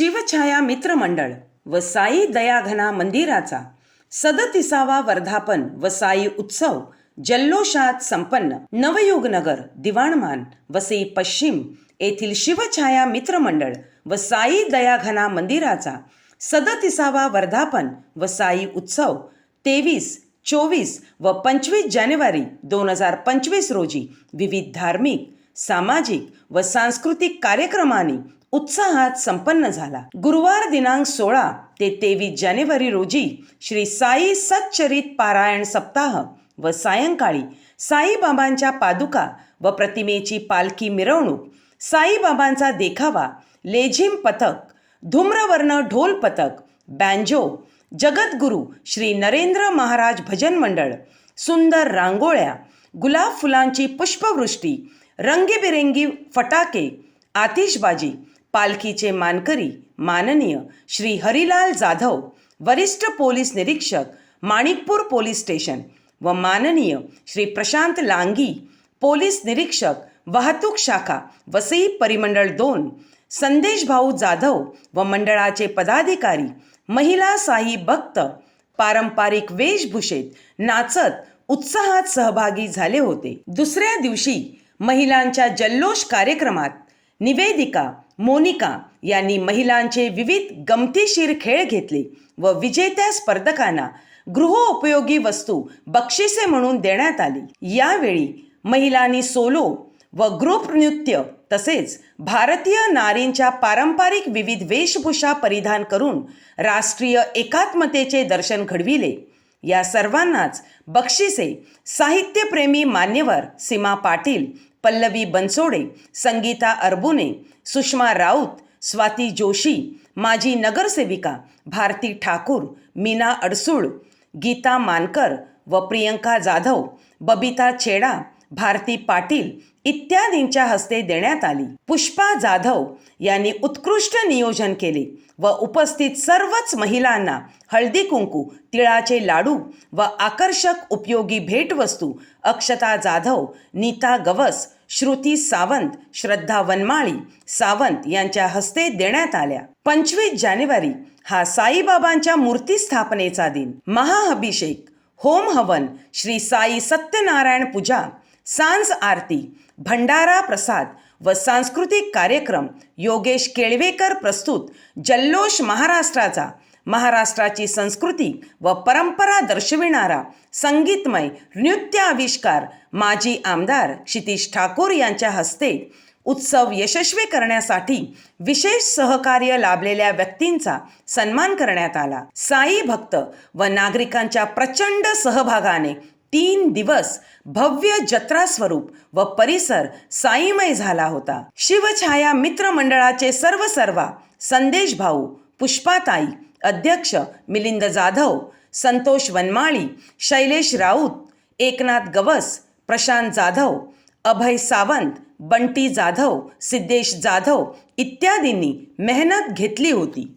शिवछाया मित्रमंडळ व साई दयाघना मंदिराचा सदतिसावा वर्धापन व साई उत्सव जल्लोषात संपन्न. नवयुगनगर दिवाणमान वसई पश्चिम येथील शिवछाया मित्रमंडळ व साई दयाघना मंदिराचा सदतिसावा वर्धापन व साई उत्सव तेवीस चोवीस व पंचवीस जानेवारी दोन हजार पंचवीस रोजी विविध धार्मिक सामाजिक व सांस्कृतिक कार्यक्रमांनी उत्साहात संपन्न झाला. गुरुवार दिनांक सोळा ते तेवीस जानेवारी रोजी श्री साई सच्चरित पारायण सप्ताह व सायंकाळी साईबाबांच्या पादुका व प्रतिमेची पालखी मिरवणूक साईबाबांचा देखावा लेझिम पथक धूम्रवर्ण ढोल पथक बँजो जगद्गुरू श्री नरेंद्र महाराज भजन मंडळ सुंदर रांगोळ्या गुलाब फुलांची पुष्पवृष्टी रंगीबेरंगी फटाके आतिषबाजी पालखीचे मानकरी माननीय श्री हरिलाल जाधव वरिष्ठ पोलीस निरीक्षक माणिकपूर पोलीस स्टेशन व माननीय श्री प्रशांत लांगी पोलीस निरीक्षक वाहतूक शाखा वसई परिमंडळ दोन संदेश भाऊ जाधव व मंडळाचे पदाधिकारी महिला साई भक्त पारंपरिक वेशभूषेत नाचत उत्साहात सहभागी झाले होते. दुसऱ्या दिवशी महिलांच्या जल्लोष कार्यक्रमात निवेदिका मोनिका यांनी महिलांचे विविध गमतीशीर खेळ घेतले व विजेत्या स्पर्धकांना गृहोपयोगी वस्तू बक्षिसे म्हणून देण्यात आली. यावेळी महिलांनी सोलो व ग्रुप नृत्य तसेच भारतीय नारींच्या पारंपरिक विविध वेशभूषा परिधान करून राष्ट्रीय एकात्मतेचे दर्शन घडविले. या सर्वांनाच बक्षिसे साहित्यप्रेमी मान्यवर सीमा पाटील पल्लवी बनसोडे संगीता अरबुने सुषमा राऊत स्वाती जोशी माजी नगरसेविका भारती ठाकूर मीना अडसूळ गीता मानकर व प्रियंका जाधव बबिता छेडा भारती पाटील इत्यादींच्या हस्ते देण्यात आली. पुष्पा जाधव यांनी उत्कृष्ट नियोजन केले व उपस्थित सर्वच महिलांना हळदी कुंकू तिळाचे लाडू व आकर्षक उपयोगी भेटवस्तू अक्षता जाधव नीता गवस श्रुती सावंत श्रद्धा वनमाळी सावंत यांच्या हस्ते देण्यात आल्या. पंचवीस जानेवारी हा साईबाबांच्या मूर्ती स्थापनेचा दिन. महाअभिषेक होम हवन श्री साई सत्यनारायण पूजा सांज आरती भंडारा प्रसाद व सांस्कृतिक कार्यक्रम योगेश केळवेकर प्रस्तुत जल्लोष महाराष्ट्राचा. महाराष्ट्राची संस्कृती व परंपरा दर्शविणारा संगीतमय नृत्य आविष्कार माजी आमदार क्षितिश ठाकूर यांच्या हस्ते उत्सव यशस्वी करण्यासाठी विशेष सहकार्य लाभलेल्या व्यक्तींचा सन्मान करण्यात आला. साई भक्त व नागरिकांच्या प्रचंड सहभागाने तीन दिवस भव्य जत्रा स्वरूप व परिसर साईमय झाला होता. शिवछाया मित्र मंडळाचे सर्व सर्वा संदेश भाऊ पुष्पाताई अध्यक्ष मिलिंद जाधव संतोष वनमाळी शैलेश राऊत एकनाथ गवस प्रशांत जाधव अभय सावंत बंटी जाधव सिद्धेश जाधव इत्यादींनी मेहनत घेतली होती.